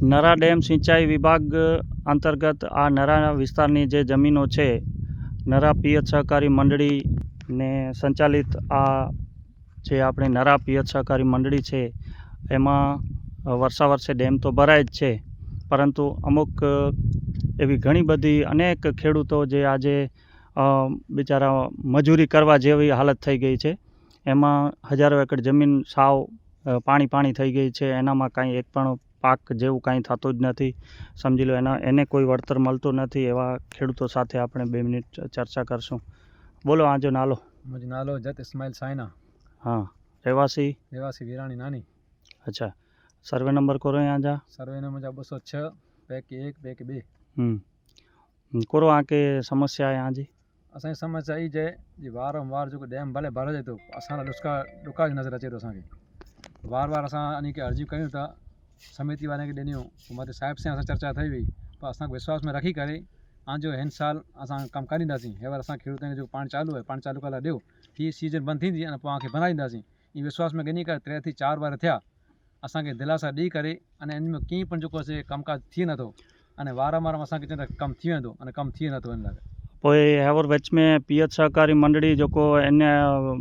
Nara dam સિંચાઈ વિભાગ અંતર્ગત આ નરા વિસ્તારની જે જમીનો છે, નરા પિયત સહકારી મંડળીને સંચાલિત આ જે આપણે નરા પિયત સહકારી મંડળી છે, એમાં વર્ષા વર્ષે ડેમ તો ભરાય જ છે. પરંતુ અમુક એવી ઘણી બધી અનેક ખેડૂતો જે આજે બિચારા મજૂરી કરવા જેવી હાલત થઈ ગઈ છે. એમાં હજારો એકર જમીન સાવ પાણી પાણી થઈ ગઈ છે. એનામાં કાંઈ એક પણ પાક જેવું કાંઈ થતું જ નથી. સમજી લો એના એને કોઈ વળતર મળતું નથી. એવા ખેડૂતો સાથે આપણે બે મિનિટ ચર્ચા કરશું. બોલો આજો નાલો. મુજ નાલો જત ઇસ્માઇલ સાયના. હા રહેવાસી? રહેવાસી વિરાણી નાની. અચ્છા. સર્વે નંબર કરો અહીંયા જા સર્વે નંબર બસો છ પેક એક પેક બે. હમ. કરો આ કે સમસ્या आहे जी असांजी समस्या ई जे जी वारंवार जेको डैम भले भरिजे थो असां ॾुस्का ॾुका नज़र अचे थो असांखे वार वार असां यानी की अर्जियूं कयूं था समिति वारनि खे ॾिनियूं पोइ मथे साहिब सां असां चर्चा थी वई पर असांखे विश्वास में रखी करे आजो हिन साल असां कमु करींदासीं हे वार असां खेडूतनि खे जेको पाणी चालू आहे पाणी चालू करण लाइ ॾियो हीअ सीज़न बंदि थींदी अने पोइ तव्हांखे बनाईंदासीं ई विश्वास में ॻणी करे टे थी चारि बार थिया असांखे दिलासा ॾेई करे अने इन में कीअं पण जेको असांखे कमकाज थिए नथो अने वारंवार असांखे चवंदा कमु थी वेंदो अने कमु थिए नथो इन लाइ पोइ हैवर विच में पीएच सहकारी मंडळी जेको इन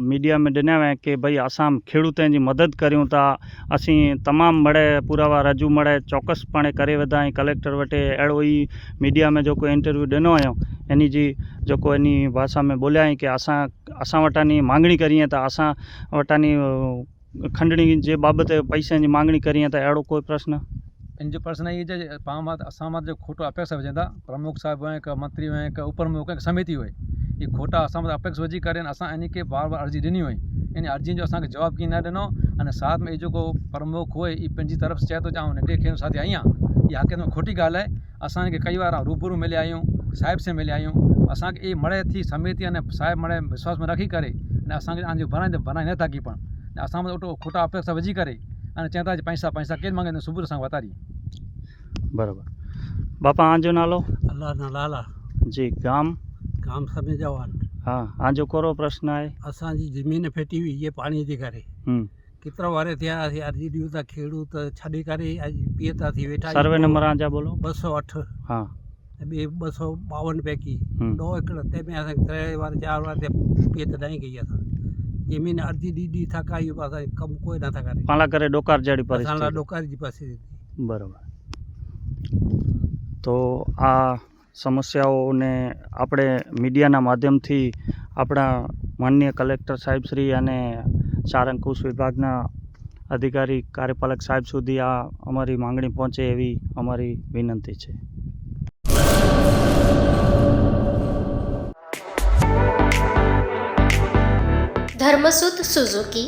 मीडिया में ॾिना विया की भई असां खेड़ूतनि जी मदद करियूं था असीं तमामु मड़े पुरावा रजू मड़े चौकस पाणे करे वेंदा आहियूं कलेक्टर वटि अहिड़ो ई मीडिया में जेको इंटरव्यू ॾिनो हुयो इन जी जेको इन भाषा में ॿोलिया आहीं की असां असां वटां मांगणी करी त असां वटां खंडणी जे बाबति पैसनि जी मांगणी करी त अहिड़ो कोई प्रश्न इन जो प्रश्न ये है जे पाण मां असां मां जो खोटो अपेक्षा विझंदा प्रमुख साहिब हुआ हिकु मंत्री हुआ हिकु उप प्रमुख हिकु समिति हुई ये खोटा असां मथां अपेक्षा विझी करे असां इन खे बार बार अर्ज़ी ॾिनी हुई इन अर्ज़ियुनि जो असांखे जवाबु कीअं न ॾिनो अने साथ में इहो जेको प्रमुख हुए ई पंहिंजी तरफ़ चए थो जाऊं नंढे खे साथी आहियां इहा हक़ीक़त में खोटी ॻाल्हि आहे असांखे कई बार रूबरू मिलिया आहियूं साहिब से मिलिया आहियूं असांखे इहे मड़े थी समिति अने साहिब मड़े विश्वास में रखी करे अने असांखे तव्हांजो बनाए बनाए नथा की पाण ऐं असां में ओटो खोटा अपेक्षा विझी करे अने चवंदा जी पैसा पैसा केरु मांगे सुबुह असां वतारी બરાબર બાપા આજો નાલો अल्लाह न लाला जी गाम काम समय जवान हा आजो करो प्रश्न आहे असांजी ज़मीन फेटी हुई इहे पाणीअ जे करे हम्म केतिरा वारे थिया असीं अर्ज़ी ॾियूं था खेड़ूत छॾे करे अॼु पीए था थी वेठा सर्वे नंबर आजा बोलो ॿ सौ अठ हा ऐं ॿिए ॿ सौ ॿावनि पैकी हम्म ॾह एकड़ तंहिंमें असांखे टे वार चारि वार ते पीए त ॾाई कई असां ज़मीन अर्ज़ी ॾी ॾी था कायूं पर असां कमु कोई नथा करे પાલા કરે ડોકાર જડી असां लाइ પરિસ્થિતિ ॾोकारी जी परिस्थिति બરાબર તો આ સમસ્યાઓને આપણે મીડિયાના માધ્યમથી આપણા માનનીય કલેક્ટર સાહેબશ્રી અને ચાર અંકુશ વિભાગના અધિકારી કાર્યપાલક સાહેબ સુધી આ અમારી માંગણી પહોંચે એવી અમારી વિનંતી છે. Dharmasut Suzuki